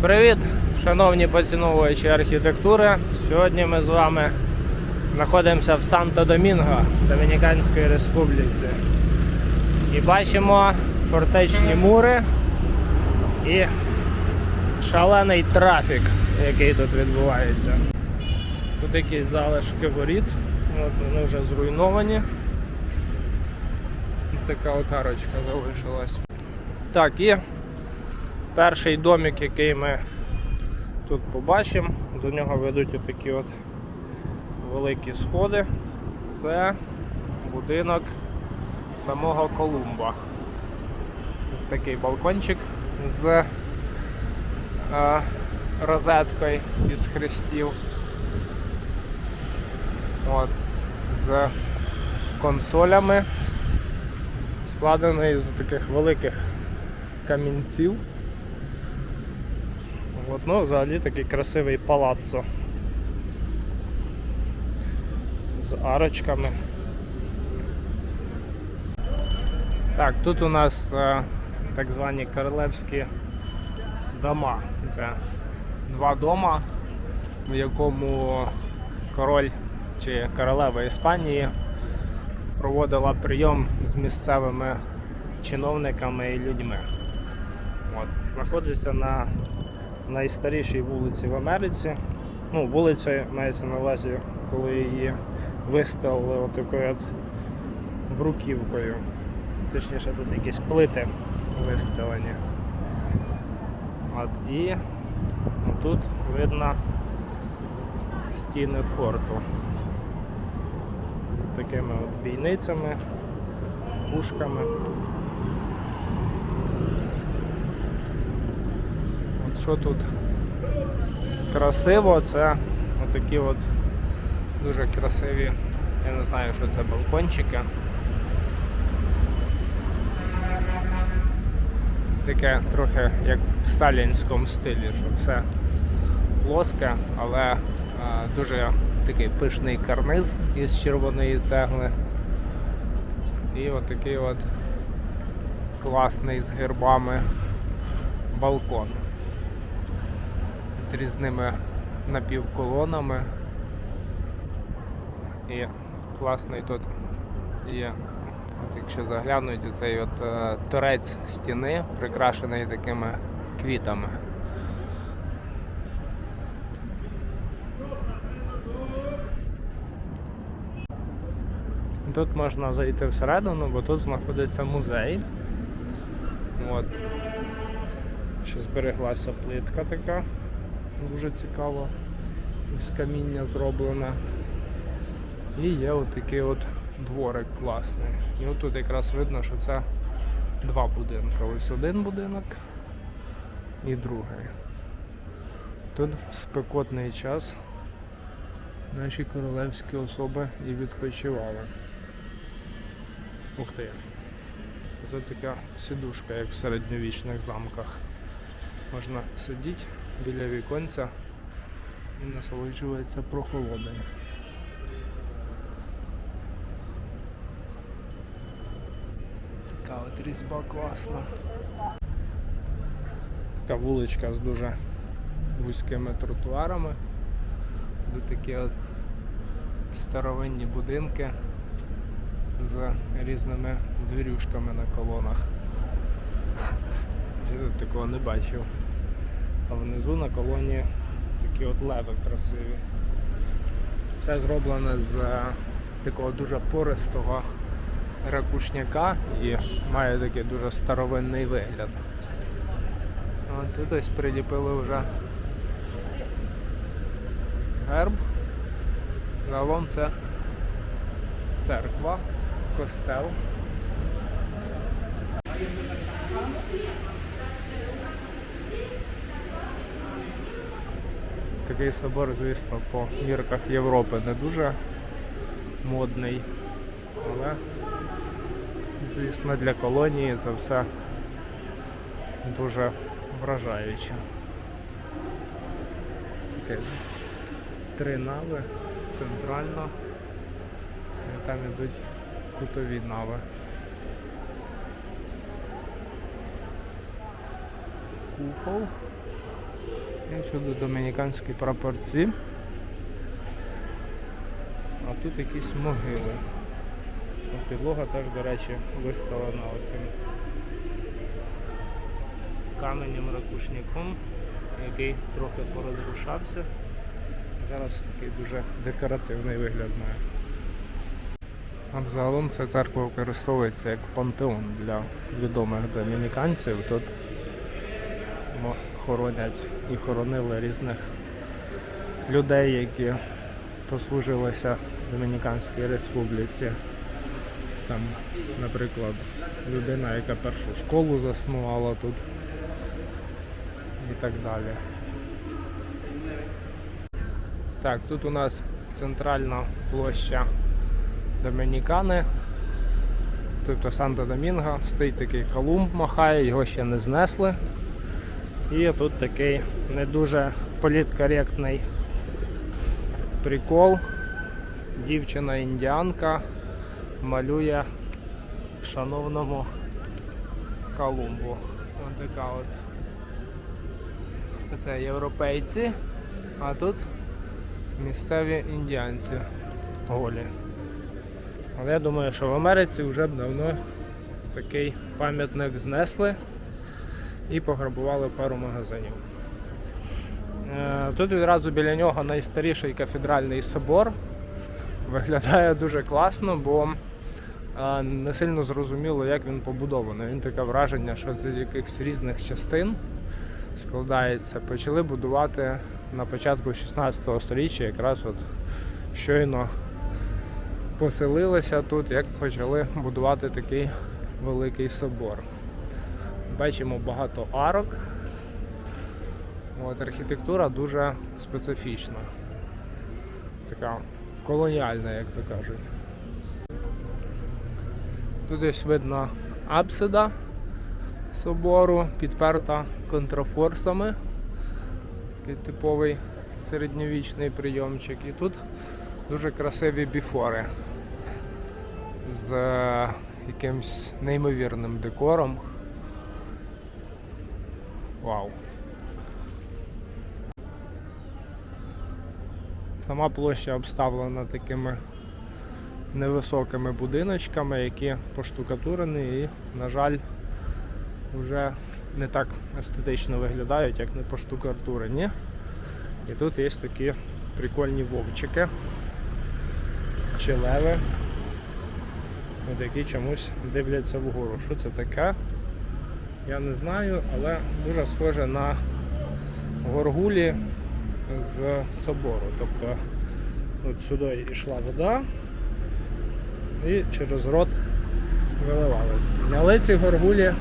Привіт, шановні поціновувачі архітектури. Сьогодні ми з вами знаходимося в Санто-Домінго, Домініканської Республіці. І бачимо фортечні мури і шалений трафік, який тут відбувається. Тут якісь залишки воріт, от вони вже зруйновані. Така от арочка залишилась. Так, і перший домик, який ми тут побачимо, до нього ведуть отакі от великі сходи. Це будинок самого Колумба. Такий балкончик з е, розеткою із хрестів. От, з консолями, складений з таких великих камінців. От, ну, взагалі такий красивий палаццо. З арочками. Так, тут у нас е, так звані королевські дома. Це два дома, в якому король чи королева Іспанії проводила прийом з місцевими чиновниками і людьми. От. Знаходиться на найстарішій вулиці в Америці. Ну, вулиця мається на увазі, коли її виставили отакою от бруківкою. Точніше, тут якісь плити виставлені. От. І тут видно стіни форту. Такими от бійницями, пушками. От що тут красиво, це отакі от дуже красиві, я не знаю, що це балкончики. Таке трохи як в сталінському стилі, що все плоске, але а, дуже такий пишний карниз із червоної цегли. І отакий от класний з гербами балкон з різними напівколонами. І класний тут є. От якщо заглянуть, цей от е, торець стіни прикрашений такими квітами. Тут можна зайти всередину, бо тут знаходиться музей. От. Ще збереглася плитка така, дуже цікава, з каміння зроблена. І є отакий от дворик класний. І отут якраз видно, що це два будинки. Ось один будинок і другий. Тут в спекотний час наші королевські особи і відпочивали. Ух ти. Це така сідушка, як в середньовічних замках. Можна сидіти біля віконця і насолоджуватися прохолодою. Така от різьба класна. Така вуличка з дуже вузькими тротуарами. Тут такі от старовинні будинки з різними звірюшками на колонах. Я такого не бачив. А внизу на колоні такі от леви красиві. Все зроблене з е, такого дуже пористого ракушняка і має такий дуже старовинний вигляд. От тут ось приліпили вже герб. Загалом це церква, костел. Такий собор, звісно, по мірках Європи не дуже модний, але, звісно, для колонії це все дуже вражаюче. Три нави центрально, і там ідуть кутові нави. Купол. І всюди домініканські прапорці. А тут якісь могили. Підлога теж, до речі, виставлена оцим каменем ракушняком, який трохи порозрушався. Зараз такий дуже декоративний вигляд має. А взагалом ця церква використовується як пантеон для відомих домініканців. Тут хоронять і хоронили різних людей, які послужилися Домініканській республіці. Там, наприклад, людина, яка першу школу заснувала тут і так далі. Так, тут у нас центральна площа Домінікани, тобто Санта-Домінго, стоїть такий Колумб махає, його ще не знесли. І тут такий не дуже політкоректний прикол. Дівчина індіанка малює шановному Колумбу. Ось така от. Це європейці, а тут місцеві індіанці голі. Але я думаю, що в Америці вже б давно такий пам'ятник знесли і пограбували пару магазинів. Е, Тут відразу біля нього найстаріший кафедральний собор. Виглядає дуже класно, бо е, не сильно зрозуміло, як він побудований. Він таке враження, що з якихось різних частин складається. Почали будувати на початку 16 століття, якраз от щойно поселилися тут, як почали будувати такий великий собор. Бачимо багато арок. От, архітектура дуже специфічна. Така колоніальна, як то кажуть. Тут ось видно апсида собору, підперта контрафорсами. Такий типовий середньовічний прийомчик. І тут дуже красиві біфори з е, якимсь неймовірним декором. Вау. Сама площа обставлена такими невисокими будиночками, які поштукатурені і, на жаль, вже не так естетично виглядають, як не поштукатурені. І тут є такі прикольні вовчики, чи леви, які чомусь дивляться вгору. Що це таке? Я не знаю, але дуже схоже на горгулі з собору. Тобто от сюди йшла вода і через рот виливалась. Зняли ці горгулі,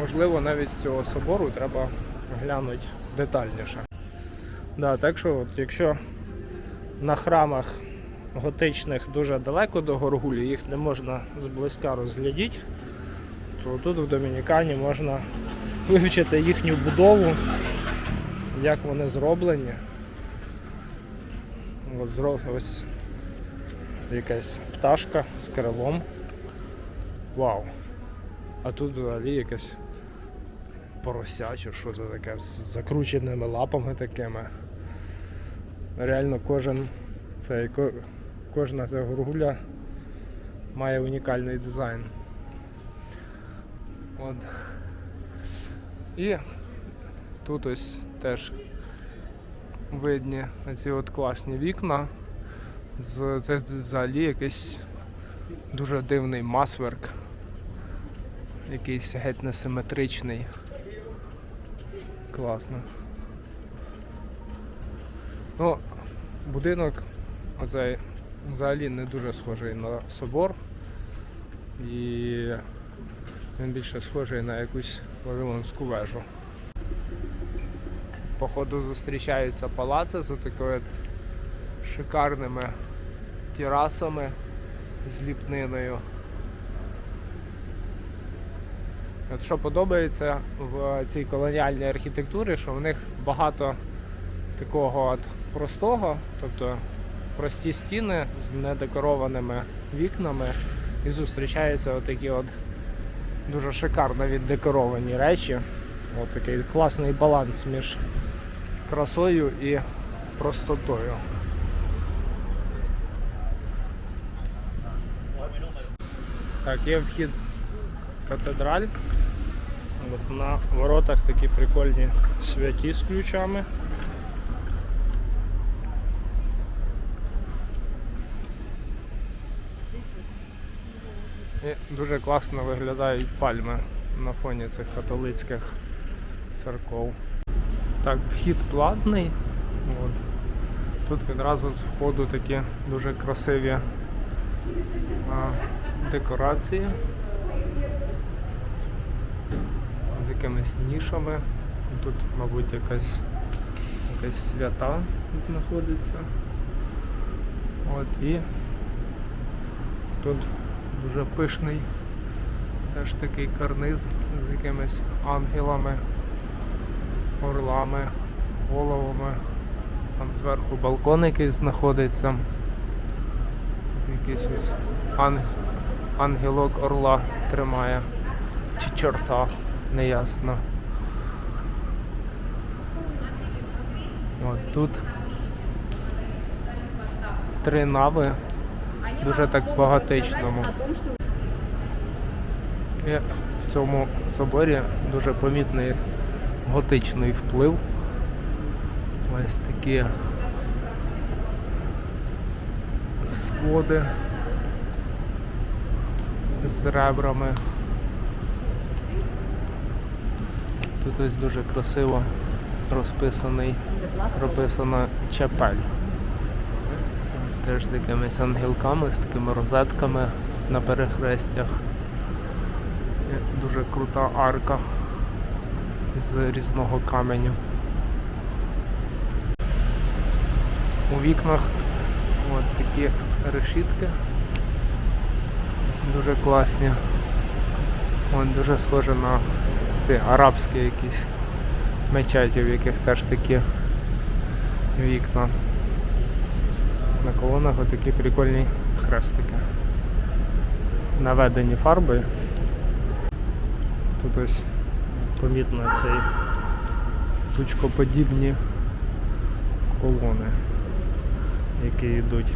можливо, навіть з цього собору треба глянути детальніше. Да, так що, от, якщо на храмах готичних дуже далеко до горгулі, їх не можна зблизька розглядіти, то тут в Домінікані можна вивчити їхню будову, як вони зроблені. От зро- ось якась пташка з крилом. Вау. А тут взагалі якась порося чи що це таке з закрученими лапами такими. Реально кожен цей, кожна ця горгуля має унікальний дизайн. От. І тут ось теж видні ці от класні вікна. З, це взагалі якийсь дуже дивний масверк. Якийсь геть несиметричний. Класно. Ну, будинок оцей взагалі не дуже схожий на собор. І він більше схожий на якусь Вавилонську вежу. Походу зустрічаються палаци з от шикарними терасами з ліпниною. От що подобається в цій колоніальній архітектурі, що в них багато такого от простого, тобто прості стіни з недекорованими вікнами і зустрічаються отакі от дуже шикарно віддекоровані речі. От такий класний баланс між красою і простотою. Так, є вхід в катедраль. От на воротах такі прикольні святі з ключами. І дуже класно виглядають пальми на фоні цих католицьких церков. Так, вхід платний. От. Тут відразу з входу такі дуже красиві а, декорації з якимись нішами. Тут, мабуть, якась, якась свята знаходиться. От і тут дуже пишний теж такий карниз з якимись ангелами, орлами, головами. Там зверху балкон якийсь знаходиться. Тут якийсь ось ан- ангелок орла тримає. Чи чорта, неясно. От тут три нави. Дуже так по-готичному. І в цьому соборі дуже помітний готичний вплив. Ось такі своди з ребрами. Тут ось дуже красиво розписаний, прописана чапель. Теж з якимись ангелками, з такими розетками на перехрестях. Дуже крута арка з різного каменю. У вікнах от такі решітки. Дуже класні. Вон дуже схоже на ці арабські якісь мечеті, в яких теж такі вікна. На колонах отакі прикольні хрестики. Наведені фарби. Тут ось помітно цей тучкоподібні колони, які йдуть.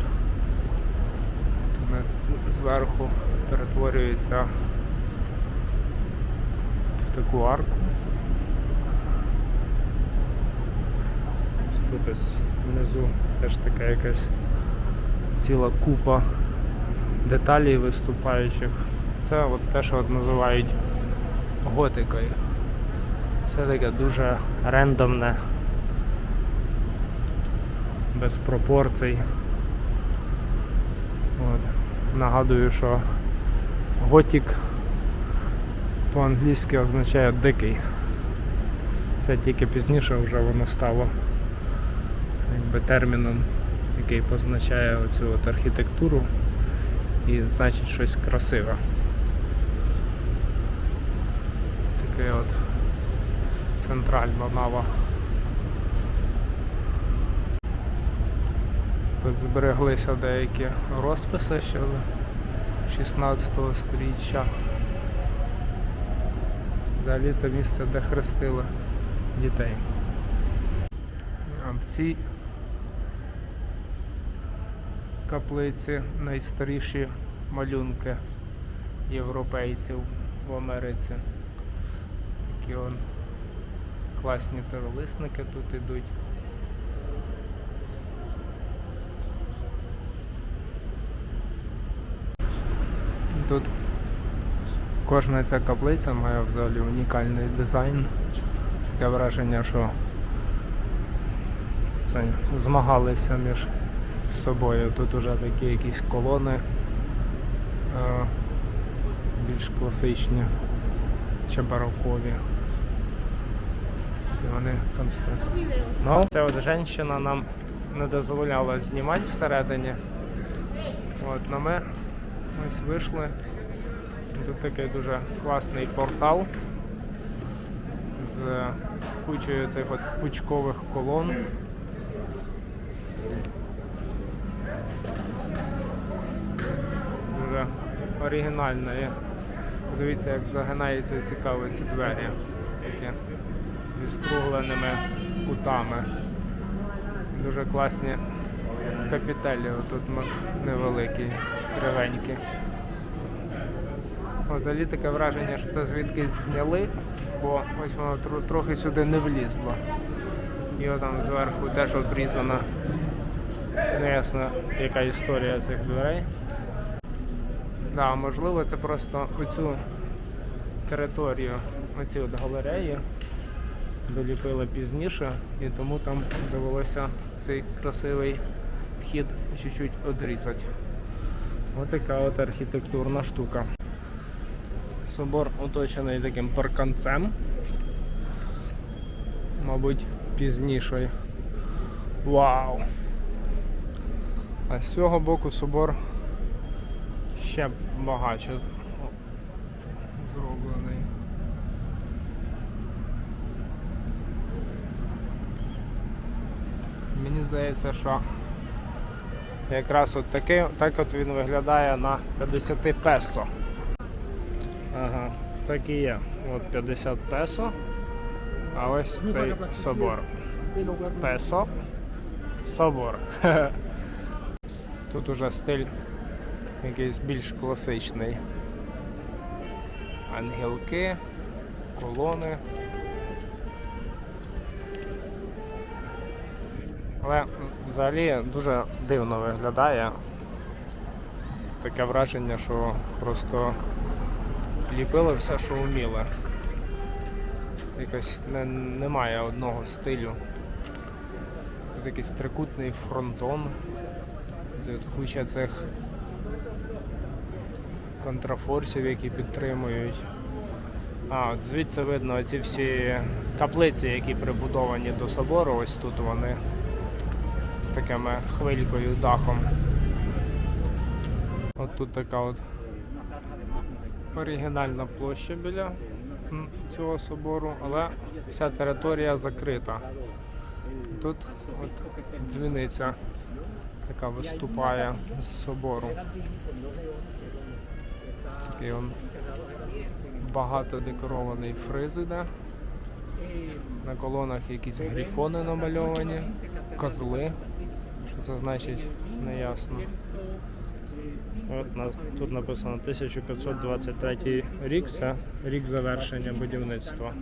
Зверху перетворюються в таку арку. Тут ось внизу теж така якась ціла купа деталей виступаючих. Це от те, що от називають готикою. Це таке дуже рендомне, без пропорцій. От. Нагадую, що готік по-англійськи означає дикий. Це тільки пізніше вже воно стало якби терміном, який позначає оцю от архітектуру і значить щось красиве. Таке от центральна нава. Тут збереглися деякі розписи ще з 16 століття. Взагалі це місце, де хрестили дітей. А в цій каплиці найстаріші малюнки європейців в Америці. Такі он класні теролисники тут ідуть. Тут кожна ця каплиця має взагалі унікальний дизайн. Таке враження, що це змагалися між собою. Тут уже такі якісь колони е, більш класичні чи барокові. І вони конструкції. Ну, це от жінка нам не дозволяла знімати всередині. От, но ми ось вийшли. Тут такий дуже класний портал з кучою цих от пучкових колон. Оригінально є. Подивіться, як загинаються цікаво ці двері. таке зі скругленими кутами. Дуже класні капітелі, тут невеликі, кривенькі. Взагалі таке враження, що це звідкись зняли, бо ось воно тро- трохи сюди не влізло. І отам зверху теж обрізана. Неясно, яка історія цих дверей. Да, можливо, це просто оцю територію, оці от галереї доліпили пізніше, і тому там довелося цей красивий вхід чуть-чуть одрізати. Ось така от архітектурна штука. Собор оточений таким парканцем. Мабуть, пізніший. Вау! А з цього боку собор ще багаче зроблений. Мені здається, що якраз от таки, так от він виглядає на 50 песо. Ага, так і є. От 50 песо. А ось цей собор. Песо. Собор. Тут уже стиль якийсь більш класичний. Ангелки, колони. Але взагалі дуже дивно виглядає. Таке враження, що просто ліпили все, що вміли. Якось не, немає одного стилю. Тут якийсь трикутний фронтон. От куча цих контрафорсів, які підтримують. А, от звідси видно ці всі каплиці, які прибудовані до собору, ось тут вони з такими хвилькою дахом. От тут така от оригінальна площа біля цього собору, але вся територія закрита. Тут от дзвіниця така виступає з собору. Такий он багато декорований фриз іде. На колонах якісь грифони намальовані, козли. Що це значить, не ясно. От на, тут написано 1523 рік, це рік завершення будівництва.